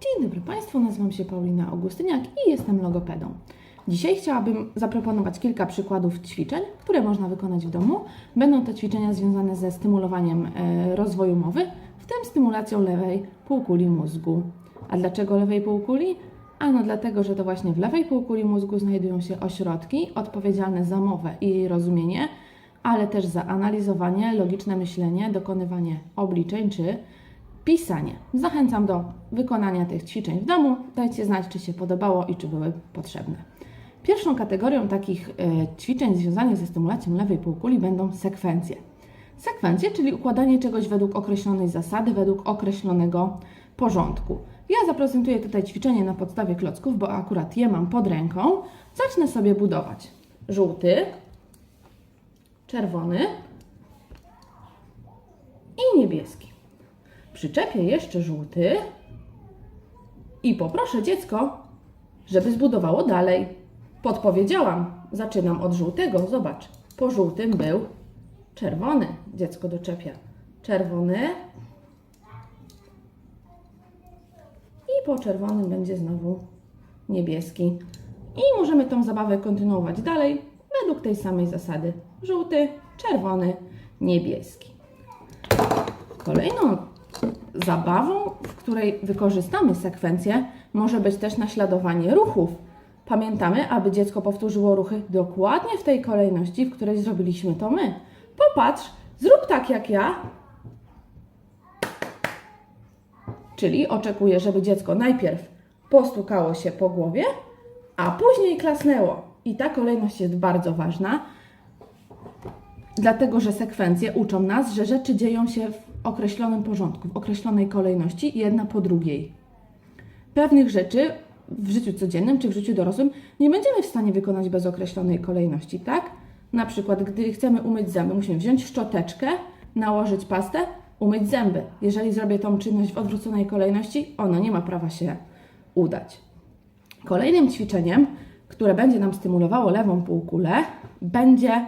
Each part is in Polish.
Dzień dobry Państwu, nazywam się Paulina Augustyniak i jestem logopedą. Dzisiaj chciałabym zaproponować kilka przykładów ćwiczeń, które można wykonać w domu. Będą to ćwiczenia związane ze stymulowaniem e, rozwoju mowy, w tym stymulacją lewej półkuli mózgu. A dlaczego lewej półkuli? Ano dlatego, że to właśnie w lewej półkuli mózgu znajdują się ośrodki odpowiedzialne za mowę i jej rozumienie, ale też za analizowanie, logiczne myślenie, dokonywanie obliczeń czy pisanie. Zachęcam do wykonania tych ćwiczeń w domu. Dajcie znać, czy się podobało i czy były potrzebne. Pierwszą kategorią takich e, ćwiczeń związanych ze stymulacją lewej półkuli będą sekwencje. Sekwencje, czyli układanie czegoś według określonej zasady, według określonego porządku. Ja zaprezentuję tutaj ćwiczenie na podstawie klocków, bo akurat je mam pod ręką. Zacznę sobie budować. Żółty, czerwony i niebieski. Przyczepię jeszcze żółty i poproszę dziecko, żeby zbudowało dalej. Podpowiedziałam, zaczynam od żółtego. Zobacz, po żółtym był czerwony. Dziecko doczepia czerwony i po czerwonym będzie znowu niebieski. I możemy tą zabawę kontynuować dalej według tej samej zasady. Żółty, czerwony, niebieski. Kolejną zabawą, w której wykorzystamy sekwencję, może być też naśladowanie ruchów. Pamiętamy, aby dziecko powtórzyło ruchy dokładnie w tej kolejności, w której zrobiliśmy to my. Popatrz, zrób tak jak ja. Czyli oczekuję, żeby dziecko najpierw postukało się po głowie, a później klasnęło. I ta kolejność jest bardzo ważna, dlatego że sekwencje uczą nas, że rzeczy dzieją się w określonym porządku, w określonej kolejności, jedna po drugiej. Pewnych rzeczy w życiu codziennym czy w życiu dorosłym nie będziemy w stanie wykonać bez określonej kolejności, tak? Na przykład, gdy chcemy umyć zęby, musimy wziąć szczoteczkę, nałożyć pastę, umyć zęby. Jeżeli zrobię tą czynność w odwróconej kolejności, ono nie ma prawa się udać. Kolejnym ćwiczeniem, które będzie nam stymulowało lewą półkulę, będzie e,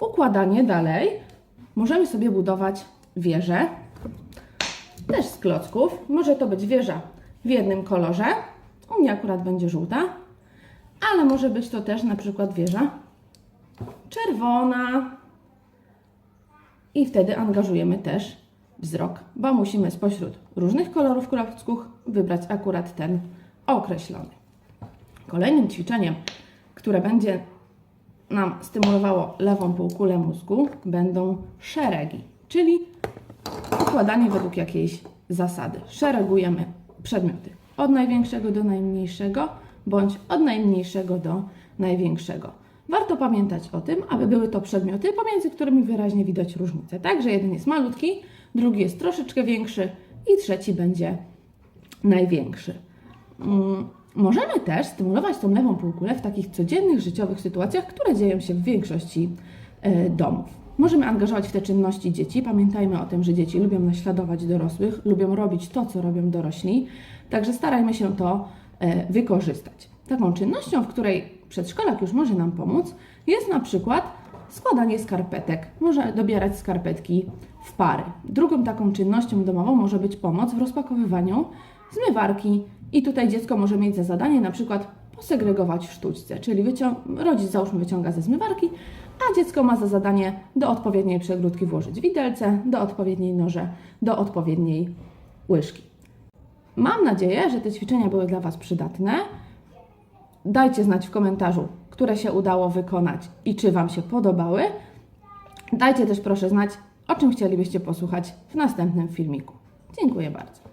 układanie dalej. Możemy sobie budować wieżę, też z klocków. Może to być wieża w jednym kolorze. U mnie akurat będzie żółta, ale może być to też na przykład wieża czerwona. I wtedy angażujemy też wzrok, bo musimy spośród różnych kolorów klocków wybrać akurat ten określony. Kolejnym ćwiczeniem, które będzie nam stymulowało lewą półkulę mózgu, będą szeregi, czyli układanie według jakiejś zasady. Szeregujemy przedmioty od największego do najmniejszego, bądź od najmniejszego do największego. Warto pamiętać o tym, aby były to przedmioty, pomiędzy którymi wyraźnie widać różnicę. Tak, że jeden jest malutki, drugi jest troszeczkę większy i trzeci będzie największy. Możemy też stymulować tą lewą półkulę w takich codziennych, życiowych sytuacjach, które dzieją się w większości e, domów. Możemy angażować w te czynności dzieci. Pamiętajmy o tym, że dzieci lubią naśladować dorosłych, lubią robić to, co robią dorośli, także starajmy się to e, wykorzystać. Taką czynnością, w której przedszkolak już może nam pomóc, jest na przykład składanie skarpetek. Może dobierać skarpetki w pary. Drugą taką czynnością domową może być pomoc w rozpakowywaniu zmywarki i tutaj dziecko może mieć za zadanie na przykład posegregować w sztućce, czyli rodzic załóżmy wyciąga ze zmywarki, a dziecko ma za zadanie do odpowiedniej przegródki włożyć widelce, do odpowiedniej noże, do odpowiedniej łyżki. Mam nadzieję, że te ćwiczenia były dla Was przydatne. Dajcie znać w komentarzu, które się udało wykonać i czy Wam się podobały. Dajcie też proszę znać, o czym chcielibyście posłuchać w następnym filmiku. Dziękuję bardzo.